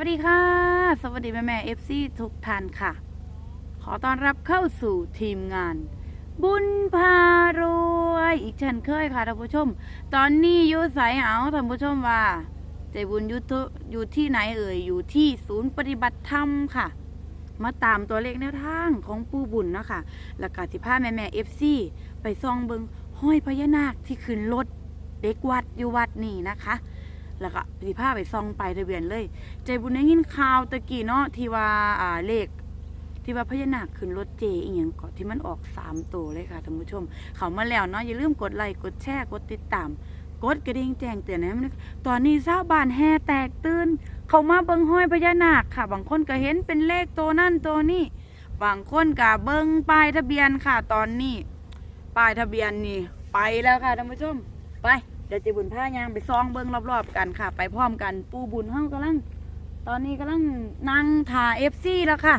วัสดีค่ะ สวัสดีแม่แม่เอฟซีทุกท่านค่ะ ขอต้อนรับเข้าสู่ทีมงาน บุญพารวย อีกเช่นเคยค่ะท่านผู้ชม ตอนนี้อยูใสเอาท่านผู้ชมว่าใจบุญอยุทอยู่ที่ไหนเอ่ยอยู่ที่ศูนย์ปฏิบัติธรรมค่ะ มาตามตัวเลขแนวทางของปู่บุญนะคะแล้วก็สิพาแม่แม่เอฟซีไปซองเบิงห้อยพญานาคที่ขึ้นรถเด็กวัดอยู่วัดนี่นะคะ แล้วก็สิพาไปซองไปทะเบียนเลย ใจบุญได้ยินข่าวตะกี้เนาะที่ว่าอ่าเลขที่ว่าพญานาคขึ้นรถเจอีหยังกาะที่มันออกสามตัวเลยค่ะท่านผู้ชม เขามาแล้วเนาะอย่าลืมกดไลค์กดแชร์กดติดตาม กดกระดิ่งแจ้งเตือนนะมันตอนนี้ชาวบ้านแห่แตกตื่นเขามาเบิงห้อยพญานาคค่ะ บางคนก็เห็นเป็นเลขตัวนั่นตัวนี้บางคนก็เบิงป้ายทะเบียนค่ะ ตอนนี้ป้ายทะเบียนนี่ไปแล้วค่ะท่านผู้ชมไป เดี๋ยวเจะบุญผ้ายางไปซองเบิงรอบๆกันค่ะ ไปพร้อมกัน ปูบุญเฮากำลัง ตอนนี้กำลังนั่งถ่ายเอฟซีแล้วค่ะ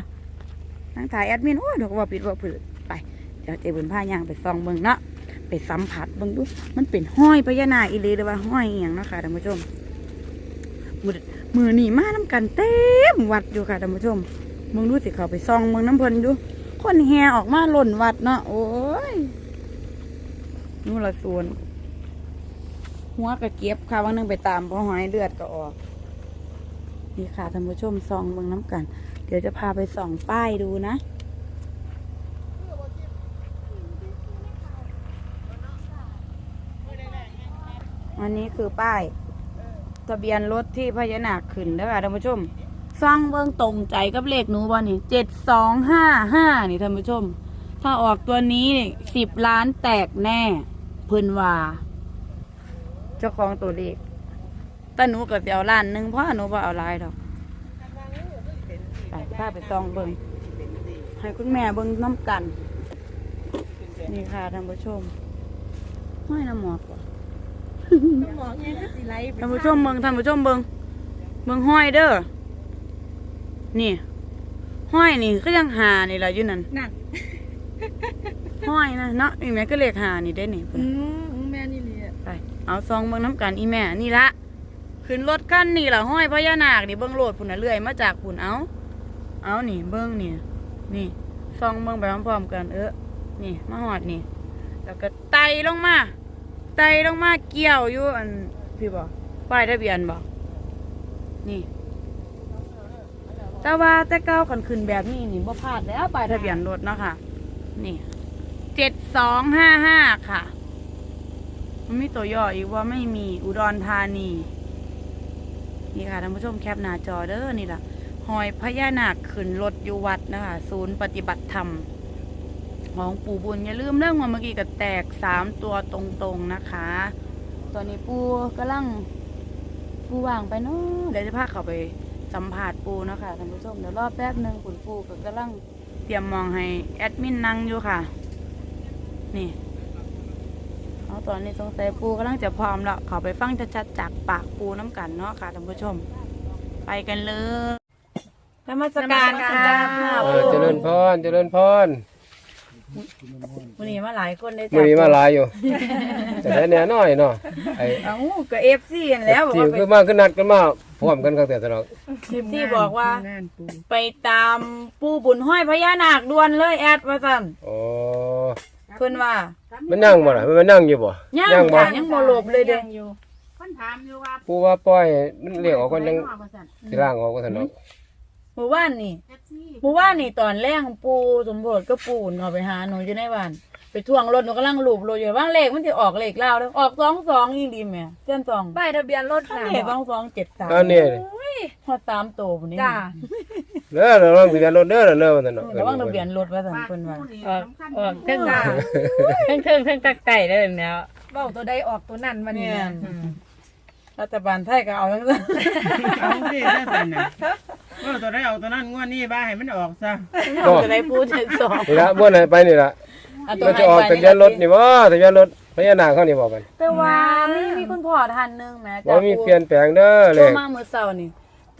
นั่งถ่ายแอดมินโอ้ยดี๋ยวก็ว่าปิดว่าผืดไป เดี๋ยวเจบุญผ้ายางไปซองเบิงเนาะไปสัมผัสเบิงดูมันเป็นห้อยพญานาคอีหลีหรือว่าห้อยอย่างเนาะค่ะท่านผู้ชมมือมือนี่มาน้ำกันเต็มวัดอยู่ค่ะท่านผู้ชมมึงดูสิเขาไปซองเมึงน้ำเพลินดู คนแห่ออกมาหล่นวัดเนาะโอ้ยนู่นละส่วน หัวกระเก็บค่ะวันนึงไปตามเพราะหอยเลือดก็ออก นี่ค่ะท่านผู้ชมซองเบิ่งน้ำกัน เดี๋ยวจะพาไปส่องป้ายดูนะอันนี้คือป้ายทะเบียนรถที่พญานาคขึ้นเด้อค่ะท่านผู้ชมสร้างเบิ่งตรงใจกับเลขหนูบ่นี่เจ็ดสองห้าห้านี่ท่านผู้ชม ถ้าออกตัวนี้สิบล้านแตกแน่เพิ่นว่า เจ้าของตัวเลขแต่หนูกับเอาล้านหนึ่งเพราะหนูบ่เอาหลายดอกไปพาไปซองเบิ่งให้คุณแม่เบิ่งน้ำกัน นี่ค่ะท่านผู้ชมห้อยน้ำหมอกว่ะหมอไงก็สิไลท่านผู้ชมเบิ่งท่านผู้ชมเบิ่งเบิ่งห้อยเด้อนี่ ห้อยนี่ก็ยังหานี่แหละอยู่นั่นนั่นห้อยนะเนาะอีแม่ก็เลขหานี่ได้นี่พุ่น อืน่ะมแม่นี่เลยไป เอาซองเบิ่งน้ำกันอีแม่นี่ละขึ้นรถคันนี่ล่ะห้อยพญานาคนี่เบิ่งโลดพุ่นเลื่อยมาจากพุ่นเอาเอานี่เบิ่งนี่นี่ซองเบิ่งไปพร้อมๆกัน เออนี่มาหอดนี่ แล้วก็ไต่ลงมาไต่ลงมาเกี่ยวอยู่อันพี่บอกป้ายทะเบียนบอกนี่แต่ว่าแต่เก้ากันขึ้นแบบนี้นี่บ่พลาดแล้วป้ายทะเบียนรถเนาะค่ะ นี่เจ็ดสองห้าห้าค่ะ มันมีตัวย่ออีกว่าไม่มีอุดรธานี นี่ค่ะท่านผู้ชมแคปหน้าจอเด้อนี่ล่ะหอยพญานาคขึ้นรถอยู่วัดนะคะ ศูนย์ปฏิบัติธรรม ของปู่บุญอย่าลืมเรื่องว่าเมื่อกี้ก็แตกสามตัวตรงๆนะคะ ตอนนี้ปูกำลังปูวางไปเนาะเดี๋ยวจะพาเขาไปสัมผัสปูนะคะท่านผู้ชมเดี๋ยวรอบแป๊บหนึ่งคุณปูก็กำลังเตรียมมองให้แอดมินนั่งอยู่ค่ะ นี่ ตอนนี้สงสัยปูกำลังจะพร้อมแล้วเขาไปฟังชัดๆจากปากปูน้ำกันเนาะค่ะท่านผู้ชม ไปกันเลยนมัสการค่ะเออเจริญพรเจริญพรวันนี้มาหลายคนเลยมื้อนี้มาหลายอยู่ แต่แท้แน่น้อยเนาะไอ้เอ้าก็เอฟซีกันแล้วบอกที่ว่าไปคือมาคือนัดกันมาพร้อมกันตั้งแต่ตลอดที่บอกว่า ไปตามปูบุญห้อยพญานาคด่วนเลยแอดว่าสั่นอ๋อ เพิ่นว่ามันนั่งบ่ล่ะมันนั่งอยู่บ่ย่างย่างบ่ค่ะยังบ่หลบเลยเด้อคนถามอยู่ว่าผู้ว่าปล่อยมันเรียกออกก็ยังสิล่างออกก็ซั่นเนาะหมู่บ้านนี่แท็กซี่หมู่บ้านนี่ตอนแรกของปูสมบูรณ์ก็ปูนเอาไปหาหนูอยู่ในบ้านไปทวงรถหนูกำลังหลูบรถอยู่ว่างเลขมันสิออกเลขลาวเด้อออกสองสองยิ่งดีแหม่เส้นสองป้ายทะเบียนรถอันน่ะนี้สองสองเจ็ดสามอันนี้ฮอดสามโตพุ่นนี่จ้า เด้อระวังทะเบียนรถเด้อเด้อว่าซั่นเนาะระวังทะเบียนรถว่าสั่นเพิ่นว่าออกออกเพิ่เพิ่นงว่าว่าเพิ่งเพิ่งเพิ่งตักไก่ได้แล้วเบ้าตัวใดออกตัวนั้นวันนี้เนี่ยรัฐบาลไทยก็เอาทั้งนั้นเอาสิถ้าสันน่ะว่าตัวได้เอาตัวนั้นงวดนี้บ้าให้มันออกซะเราจะได้พูดถึงสองนี่ละบ่ไหนไปนี่ละมันจะออกไปทะเบียนรถนี่บ่ทะเบียนรถพญานาคเขานี่บ่กันแต่ว่ามีมีคุณพ่อท่านหนึงแหมบ่มีเปลี่ยนแปลงเด้อเลยมาเมื่อเช้านี่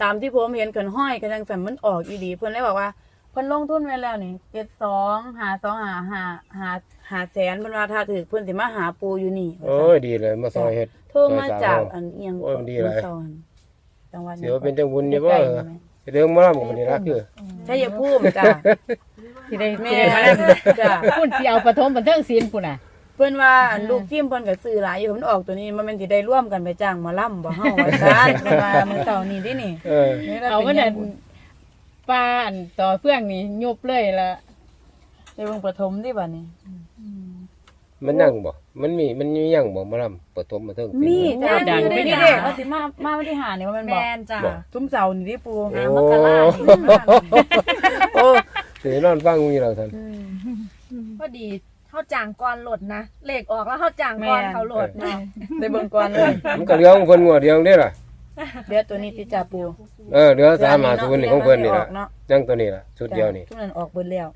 ตามที่ผมเห็นเกินห้อยกันจังสันมันออกอีดีเพิ่นเลยบอกว่าเพิ่นลงทุนไว้แล้วนี่เจ็ดสองหาสองหาหาหาหาแสนเพิ่นว่าถ้าถือเพิ่นสิมาหาปูอยู่นี่โอ้ยดีเลยมาซอยเฮ็ดโทรมาจากอันเอียงโอ้ยมันดีหลายเมื่อเช้าหั่นจังหวัดเดี๋ยวเป็นจังบุญนี่บ่ใกล้ๆไหมเรื่องมาล่ำกันนี่ละคือชัยภูมิจ้ะที่ได้แม่ที่ได้มาแล้วจ้ะพุ่นสิเอาปฐมบันเทิงศิลป์พุ่นน่ะ เพิ่นว่าอันลูกทีมเพิ่นก็ซื้อหลายอยู่มันออกตัวนี้มันแม่นสิได้ร่วมกันไปจ้างหมาล่ำบ่เฮาว่าซั่นเพิ่นว่ามื้อเช้านี้ดินี่เออเอามันน่ะปลาอันต่อเฟื่องนี่ยุบเลยละไปเบิ่งปฐมดิบัดนี้ มันยังบ่ มันมี มันมียังบ่มาลำปฐมมาเทิงปีมีนี้จ้ะมีได้เด็กเขาสิมามาวันที่หานี่ว่ามันแมบอกนจ้ะบอกซุ้มเสานี่ดิปูโอ้หามกรานี่มาโอ้สินอนฟังมีเราท่าน พอดี เขาจ้างก่อนโหลดนะเลขออกแล้วเขาจ้างก่อนเขาโหลดเนาะได้เบิ่งก่อนเลย มันก็เหลือของเพิ่นงวดเดียวนี่ล่ะเดี๋ยวตัวนี้ติจ่าปูเออเหลือสามหาศูนย์นี่ของเพิ่นนี่ล่ะเนาะยังตัวนี้ล่ะชุดเดียวนี่ทุกนั้นออกเบิดแล้ว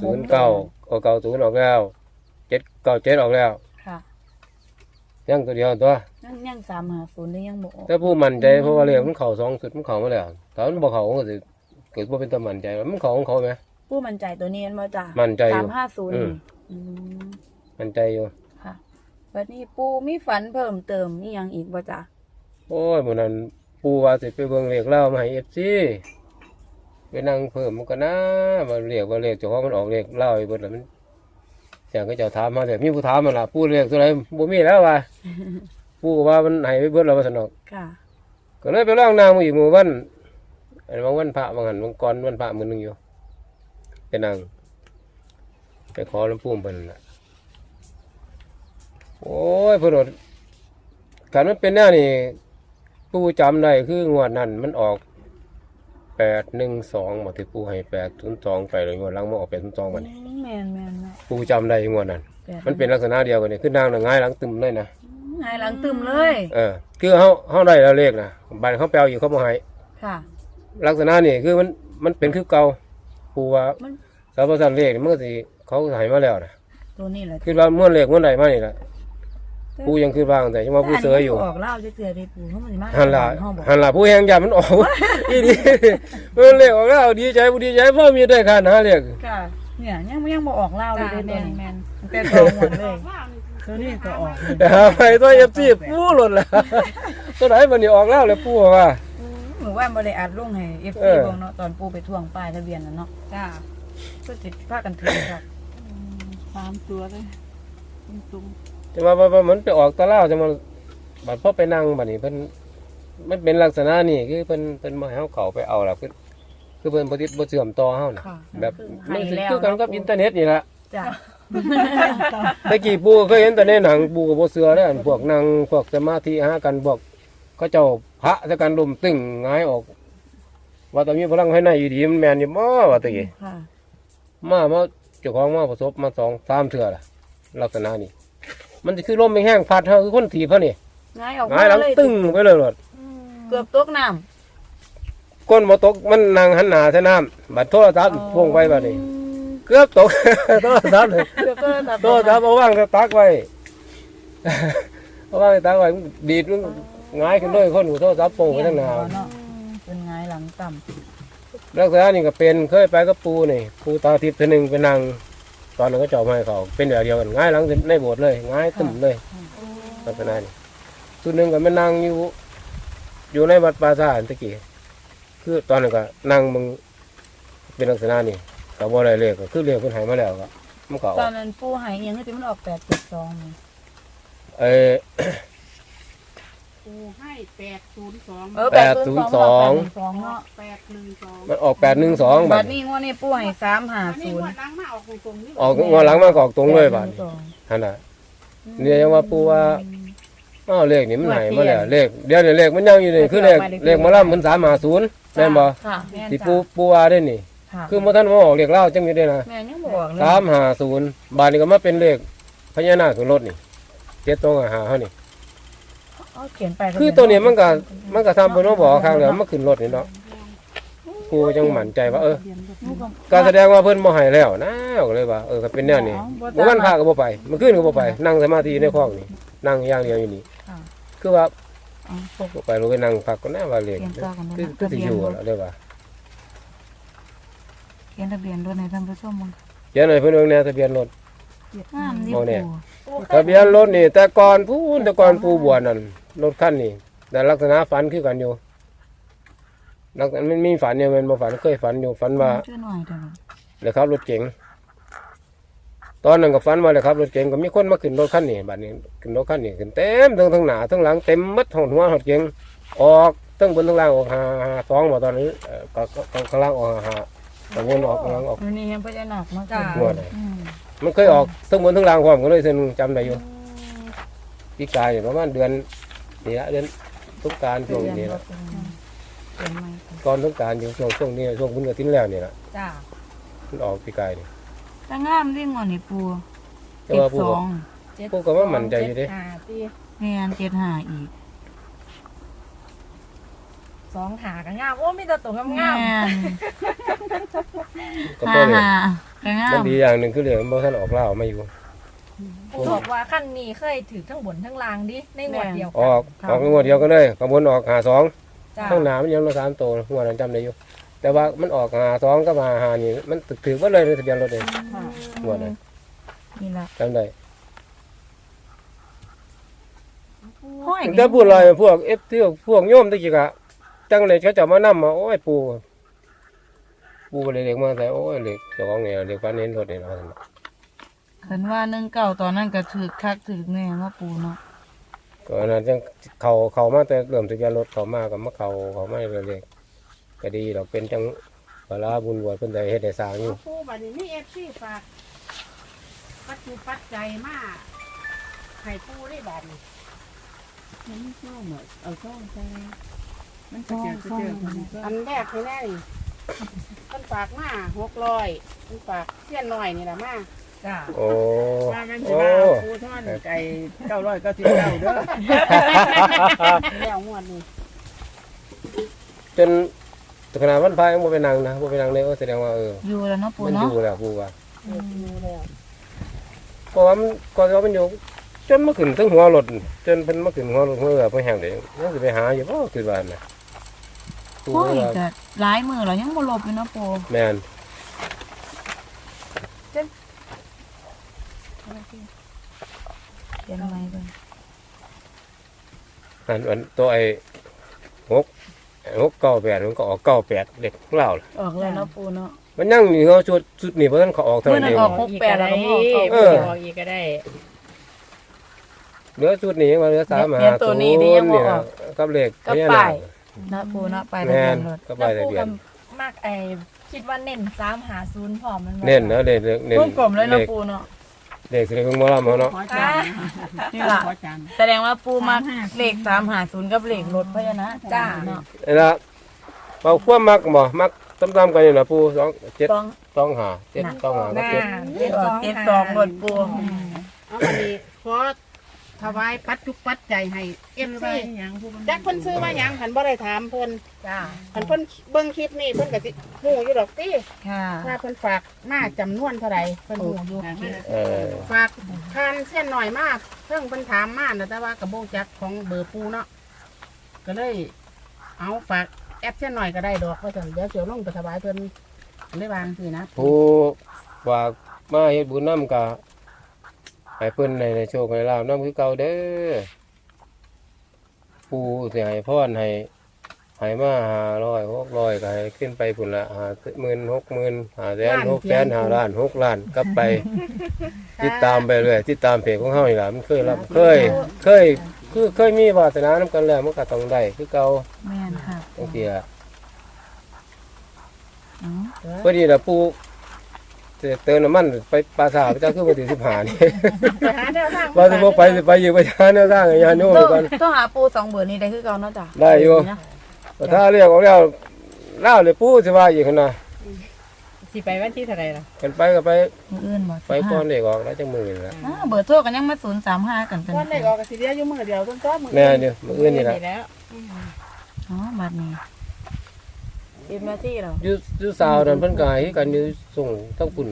ศูนย์เก้าเอาเก้าศูนย์ออกแล้วเจ็ดเก้าเจ็ดออกแล้วค่ะยังตัวเดียวตัวยังยังสามหาศูนย์ได้ยังบ่ออก แต่ผู้มั่นใจเพราะว่าเรียกมันเข้าสองสุดมันเข้ามาแล้วแต่มันบ่เข้าก็สิเกิดบ่เป็นตามั่นใจมันเข้าของเขาไหม ผู้มั่นใจตัวนี้มันบ่จ้ามั่นใจอยู่สามห้าศูนย์อืม อืมมั่นใจอยู่ ค่ะบัดนี้ปูมีฝันเพิ่มเติมมีหยังอีกบ่จ้าโอ้ยมื้อนั้นปู่ว่าสิไปเบิ่งเลขเล่ามาให้ FC ไปนั่งเพิ่มมันก็นะมาเรียกว่าเลขเจ้าของมันออกเลขเล่าให้เบิดแล้วมันเสียงก็เจ้าถามมาแต่มีผู้ถามมันล่ะปู่เลขตัวไหนบ่มีแล้วว่า ปู่ก็ว่ามันให้ไปเบิดแล้วว่าซั่นดอก ค่ะ ก็เลยไปร้องนางมาอีกหมู่วันอันบางวันพระบางหันบางกรวันพระมื้อหนึงอยู่ไปนั่ง ไปขอหลวงปู่เพิ่นน่ะโอ้ยเพิ่นว่าการมันเป็นแนวนี่ปู่จำได้คืองวดนั้นมันออกแปดหนึ่งสองมาที่ปู่ให้แปดศูนย์สองไปเลยงวดหลังมาออกแปดศูนย์สองวันนี้แม่นแม่นแม่นปู่จำได้งวดนั้นแปดมันเป็นลักษณะเดียวกันนี่คือนางน่ะหงายหลังตึมเลยนะหายหลังตึมเลย เออคือเฮาเฮาได้แล้วเลขนะบัดเขาแปลอยู่เขาบ่ให้ค่ะ ลักษณะนี่คือมันมันเป็นคือเก่าปูว่ามัน สาวประสานเลขเมื่อสิ เขาใหายมาแล้วนะตัวนี้แหละคือว่าเมื่อเลขเมื่อใดมานี่ละปูยังคือวางแต่ยังว่าผู้เสืออยู่ออกเล่าจะเสือได้ปูเพราะมันสิมาหันละห้องบอกหันละผู้แหงยามันออกอีดีเมื่อเลขออกแล้วดีใจผู้ดีใจเพราะมีได้ค่าหาเลขค่ะเนี่ยยังยังบ่ออกเล่าเลยจ้ะเด้อแมตัวนนี้แมนแต่ตัวหมดเลยตัวนี้ก็ออกแต่หาไปตัวเอฟซีปูหล่นละตัวไหนมันนี่ออกแล้วเลยปูว่าหนูว่าบ่ได้อัดลงให้ FC เออเบิ่งเนาะตอนปูไปทวงป้ายทะเบียนน่ะเนาะจ้าก็สิพากันถือครับ สามตัวเลยตุ้มจะมาว่าว่ามันไปออกตะเล่าจะมาบัดพอไปนั่งบัดนี้เพิ่นมันเป็นลักษณะนี่คือเพิ่นเพิ่นมาให้เฮาเข้าไปเอาล่ะคือคือเพิ่นบ่ติดบ่เสื่อมต่อเฮาน่ะ ค่ะแบบให้มันสิแล้วคือกันกับอินเทอร์เน็ตนี่ล่ะจ้ะตะกี้ปู่เคยเห็นแต่ในหนังปู่ก็บ่เชื่อเด้ออันพวกนั่งพวกสมาธิหากันพวกเขาเจ้าพระซะกันลุมตึงหงายออก ว่าแตมีพลังภายในอยู่ดีมันแม่นอยู่บ่ว่าตะกี้ ค่ะ มามา เจ้าของมาประสบมาสองสามเทื่อล่ะ ลักษณะนี้ มันสิคือลมแห้งๆพัดเฮาคือคนถีบเฮานี่ง่ายออกหงายหลังเลยตึงไปเลยโลดเกือบตกน้ำก้นบ่ตกมันนั่งหันหน้าใส่น้ำบัดโทรศัพท์พวงไปบัดนี้ เกือบตก โทรศัพท์เลย เกือบก็ตัดโทรศัพท์เอาวางก็ตักไว้ เอาวางก็ตักไว้มันดีดมันหงายขึ้นเลยคนหูโทรศัพท์โป่งไปทั้งหน้าเนาะเป็นง่ายหลังต่ำ ลักษณะนี้ก็เป็นเคยไปกับปูนี่ปูตาทิพย์เทื่อหนึงไปนั่งตอนนั้นก็เจาะไม้เขาเป็นแบบเดียวกันหงายหลังในโบสถ์เลยหงายตึ้มเลยลักษณะนี้ส่วนหนึ่งก็มานั่งอยู่ อยู่ในวัดปราสาทตะกี้คือตอนนั้นก็นั่งมึงเป็นลักษณะนี้ก็บ่ได้เลขก็คือเลขเพิ่นให้มาแล้วก็มันก็อตออกนนั้นปูหายเอียงที่มันออกแปดเจ็ดสองเออ ปูให้แปดศูนย์สองเออแปดศูนย์สองสองเนาะแปดหนึ่งสองมันออกแปดหนึ่งสองบับาดทนี้งวดนี้ปูให้สามหาอันนี้ศูงนวย์ดหล้างมาออกตรงๆนี่ออกงวดหลังมาก็ออกตรงเลยบาทแปดหนึ่งสองฮันน่ะ เนี่ยยังว่าปูว่า อ้าวเลขนี่มันให้มาแล้วเลขเดี๋ยวนี้เลขมันยังอยู่นี่คือเลขเลขหมาล่ำมันสามหาศูนย์แม่นบ่ค่ะแม่นที่จ้ะปูปูว่าได้นี่ ค่ะคือเมื่อท่านมาออกเลขเล่าจังอยู่ได้นะแม่ยังบอกเลยสามหาศูนย์บาทนี้ก็มาเป็นเลขพญานาคขึ้นรถนี่เจ็ดตรงหาเฮานี่ เอาเขียนไปคือตัวนี้มันก็มันก็ทำเพิ่นว่าบอกข้างเหลือมันขึ้นรถนี่เนาะกูจังมั่นใจว่า เออก็แสดงว่าเพิ่นบ่ให้แล้วนะก็เลยว่าเออก็เป็นแนวนี้เมื่อวันพระก็บ่ไปเมื่อคืนก็บ่ไป นั่งสมาธิในห้องนี่นั่งอย่างเดียวอยู่นี่ค่ะคือว่าเอาปกบ่ไปรู้ไปนั่งพักก็น่าว่าเรียนเตรียมตัวกันนะคือคือสิอยู่แล้วเลยว่าเขียนทะเบียนรถในท่านผู้ชมมึงเดี๋ยวหน่อยเพิ่นเบิ่งแนวทะเบียนรถงามนี่เอาเนี่ยปูทะเบียนรถนี่ แต่ก่อนพูนแต่ก่อนผู้บวชนั่น รถคันนี้แต่ลักษณะฝันคือกันอยู่แล้วมันมีฝันอยู่แมันบ่ฝันเคยฝันอยู่ฝันว่าช่วยหน่อยเถอะเดี๋ยวขับรถเก๋งตอนนั้นก็ฝันว่าเดี๋ยวขับรถเก๋งก็มีคนมาขึ้นรถคันนี้บัดนี้ขึ้นรถคันนี้ขึ้นเต็มทั้งทั้งหน้าทั้งหลังเต็มหมัดห้องหัวรถเก๋งออกทั้งบนทั้งล่างออกหาหาสองบ่ตอนนี้เอ่อก็ก็ก็ข้างล่างออกหาหาข้างบนออกข้างล่างออกอันนี้ยังพญานาคมาจ้ะหัวเลยมันเคยออกทั้งบนทั้งล่างพร้อมกันเลยเส้นจำได้อยู่พี่กายอยู่ประมาณเดือน นี่ละเดือนทุกกรารช่วงนี้ละก่อนทุกกรารอยู่ช่วงช่วงนี้ช่วงบุญกระถินแล้วนี่ละจ้ามันออกพี่กายนี่จะงามดิ่งอนนี่ปูแต่เจ็ดว่าผู้สบออก งพวกก็ว่ามั่นใจอยู่เด้จ็ห้าตีแม่นเจ็ดห้าอีกสองหากันงามโอ้มีแต่ตัวงามแม่งามนก็ห้าเพราะเลยห้าก็งามันมดีอย่างหนึ่งคือเรื่องมันบ่ท่านออกเล่าวมาอยู่ ปูบอกว่าขั้นนี้เคยถือทั้งบนทั้งล่างดิในงวดเดียวออกออกงวดเดียวกันเลยขบวนออกหาสองจ้าข้างหน้ามันยังละสามตัวงวดนั้นจำได้อยู่ แต่ว่ามันออกหาสองก็มาหานี่มันถือว่าเลยในทะเบียนรถเองงวดนั้นนี่ละจำได้ห้อยแต่พูดลอยพวกเอฟที่พวกโยมตะกี้กะจังเลยเขาจะมานำมาโอ้ยปูปูก็เลยเรียกมาใส่โอ้ยเรียกเจ้าของเนี่ยเรียกฟ้าเน้นรถเนี่ยเนาะ คันว่าหนึ่งเก่าตอนนั้นก็ถือคักถือแน่ว่าปูเนาะก็อันนั้นจังเขาเขามาแต่เริ่มทะเบียนรถเขามากับมาเขาเขาไม่เลยเรียกก็ดีดอกเป็นจังเวลาบุญบวชเพิ่นได้เฮ็ดได้สร้างอยู่ผู้บัดนี้มีเอฟซีฝากปัจจุปัจจัยมาให้ผู้ได้บัดนี้มันไม่ช่องหมดเอาช่องใจมันจะเจอจะเจออันแรกคือแน่นี่มันฝากมาหกร้อยมันฝากเสี้ยนหน่อยนี่แหละมา จ้าโอ้ว่ามันโอ้จะมาผู้ท่อนไก่เก้าร้อยเก้าสิบเก้าเด้อแล้วงวดนี้จนขนาดวันพายยังบ่ไปนั่งนะบ่ไปนั่งเลยก็แสดงว่าเอออยู่แล้วเนาะปูมันอเนาะยู่แล้วปูว่าดูแล้วเพราะว่ามันก่อนว่ามันอยู่จนมาขึ้นถึงหัวรถจนเพิ่นมาขึ้นหัวรถเมื่อเพิ่นแห้งเด้ยังสิไปหาอยู่บ่คือว่าน่ะปูห้อยว่าก็หลายมือแล้วยังบ่ลบอยู่เนาะปูแม่น เขียนไว้เบิ่งอันอันตัวไอ้หกหกเก้าแปดมันก็ออกเก้าแปดเด็กเล่าล่ะออกแล้วเนาะปูเนาะมันยังอยู่เขาชุดชุดนี้เพราะท่านเขาออกเท่านั้นเองเมื่อนั้นออกหกแปดแล้วก็พอเข้าเออ ออกอีกก็ได้ เหลือชุดนี้มาเหลือสามหาเดี๋ยวตัวนี้นี่ยังบ่เนี่ยออก กับเลขกับพญาป้านาคยเนาะปูเนาะไปทะแม่เบียนนรถกับแล้ป้ายวทะปูเบียกันบมากไอคิดว่าเน้นสามหาศูนย์พร้อมมันบ่เน้นนะเน้นเน้นวงกลมเลยเนาะเลขปูเนาะ เลขสิเลขของหมอลำเขาเนาะขอจานนี่ล่ะขอจานแสดงว่าปูมาเลขสามหาศูนย์กับเลขรถพญานาคจ้า เนาะนี่ละเอาความมักบ่มักตำๆกันอยู่นะปูสองเจ็ดต้องต้องหาเจ็ดต้องหาหกับน้าเจ็ดเจ็ดสองเจ็ดสองรถปู เอาวันนี้ขอ ถวายปัจจุปัจจัยให้เอฟซีจักเพิ่นซื้อมาหยังหันบ่ได้ถามเพิ่นจ้าหันเพิ่นเบิ่งคลิปนี่เพิ่นก็สิฮู้อยู่ดอกติค่ะว่าเพิ่นฝากมาจำนวนเท่าใดเพิ่นฮู้อยู่เออฝากทานเส้นหน่อยมากเพิ่งเพิ่นถามมาน่ะแต่ว่าก็บ่จักของเบอร์ปูเนาะก็เลย เอาฝากแอปเส้นหน่อยก็ได้ดอกว่าซั่นเดี๋ยวเสียวลงไปถวายเพิ่นเลยวางสินะผู้ฝากมาเฮ็ดบุญนำกะ ให้เพิ่นในในโชคในลาภนำคือเก่าเด้อผู้สิให้พรให้ให้มา500 600ก็ให้ขึ้นไปพุ่นละ50,000 60,000 500,000 600,000 5ล้าน6ล้านกลับไป ติดตามไปเรื่อยติดตามเพจของเฮานี่ล่ะมันเคยรับเคย เคย คือเคยมีวาสนานํกันแล้วมันก็ต้องได้คือเก่าแม่นค่ะจังซี่ล่ะอ๋อพอดีล่ะปู่จะ เติมน้ำมันไปปลาสาพเจ้าคือวันที่15นี่ไปหาแนวทางว่าสิบ่ไปสิไปอยู่ไปหาแนวทางให้ญาติโยมต้องก่อนต้องหาปูสองเบอร์นี้ได้คือเก่าเนาะจ้ะได้อยู่นะแต่ถ้าเรียกออกแล้วลาวเลยปู่สิว่าอีกหั่นน่ะสิไปวันที่เท่าไหรล่ะกันไปก็ไปมืออื่นบ่ไปก่อนเด็กออกแล้วจังมื้อนี่ล่ะอ่าเบอร์โทรกันยังมาศูนย์สามห้ากันเป็นวันได้ออกก็สิเดียวอยู่มื้อเดียวต้นต้อมื้อแม่เดี๋ยวมื้ออื่นนี่ล่ะแล้วอ๋อบัดนี้ สิบนาทีแล้วอยู่อยู่สาวนั่นเพิ่นก็ให้กันอยู่ส่งทั้งปุ่น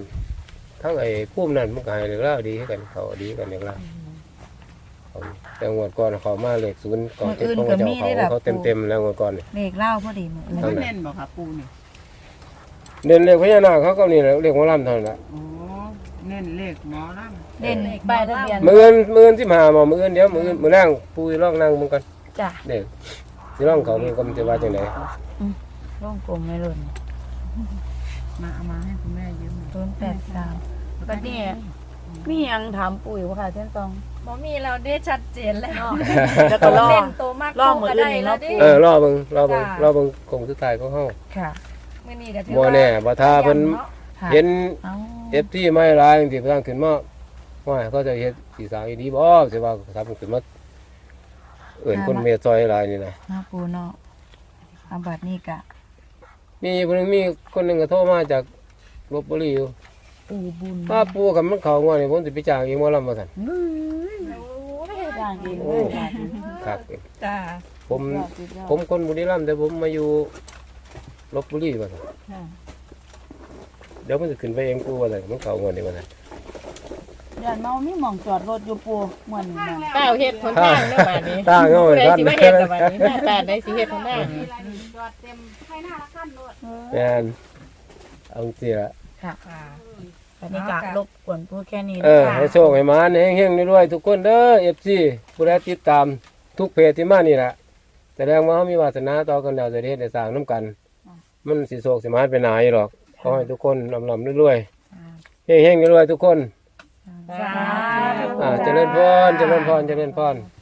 ทั้งไอ้ภูมินั่นมันก็ให้เรื่องราวดีให้กันเขาดีกันเรื่องราวเขาแต่งวดก่อนเขามาเลขศูนย์ก่อนที่ของเจ้าเขาเขาเต็มๆแล้วงวดก่อนนี่เลขเล่าพอดีมืออื่นเท่าไหร่เน้นบ่ค่ะปูนี่เดินเลขพญานาคเขาก็นี่แหละเลขหัวลำเท่านั้นแหละอ๋อเน้นเลขหมอลำเด่นป้ายทะเบียนมือเงินมือเงินที่มาหมอมือเงินเดี๋ยวมือเงินมือแรงปุยร่องนั่งมึงกันจ้ะเด็กที่ร่องเขานี่ก็มันจะว่าจังได อืมวงกลมไม่หล่นมาเอามาให้คุณแม่ยืมหน่อยศูนย์แปดสามบัดนี้มีหยังถามปุ๋ยบ่ค่ะเส้นตองหมอมีเราได้ชัดเจนแล้วแล้วก็รอเล่นโตมากรอบมื้ออื่นนี่แล้วเนาะดิเออรอเบิ่งรอเบิ่งจ้ะรอเบิ่งคงสุดท้ายของเฮาค่ะมื้อนี้ก็ถือบ่ว่าแน่บ่ถ้าเพิ่นนาะค่ะเห็นเอ้า FT ไม่หลายจังซี่เพิ่นขึ้นมาว่าเขาจะเฮ็ดสีสร้างอีดีบ่สิว่าทำขึ้นมาเอิ้นคนเมตซอยหลายนี่นะเนาะปูเนาะเอาบัดนี้กะ มีคนหนึงมีคนหนึงก็โทรมาจากลบบุรีอยู่ปูบุญถ้าปูกับมันเขางวดนี่ผมสิไปจ้างเองหมอลำว่าซั่นจ้างเองโอ้เลยครับจ้าผม ยอดสุดยอดผมคนบุรีรัมย์แต่ผมมาอยู่ลบบุรีว่าซั่นค่ะเดี๋ยวมันจะขึ้นไปเองปูว่าซั่นมันเขางวดนี่ว่าซั่น ยานเมามีหม่องจอดรถอยู่ปูเหมือนนั่นเต้าเฮ็ดคนทางเด้อบัดนี้ตาเงาผู้เลยใดครับสิมาเฮ็ดล่ะบัดนี้หน้าตาใดสิเฮ็ดคนทางจอดเต็มให้หน้าละขั้นเลยแม่นเอาจังซี่ละค่ะค่ะบัดนี้กะรบกวนพูดแค่นี้เออค่ะให้โชคให้มาเฮงๆรวยๆทุกคนเด้อ FC ผู้ใดติดตามทุกเพจที่มานี่แหละแสดงว่าเขามีวาสนาต่อกันแล้วจะได้เฮ็ดได้สร้างน้ำกัน มันสิโศกสิมาเป็นหายหรอกขอให้ทุกคนลำๆรวยๆเฮงๆรวยๆทุกคน สาธุ อ่าเจริญพรเจริญพรเจริญพรส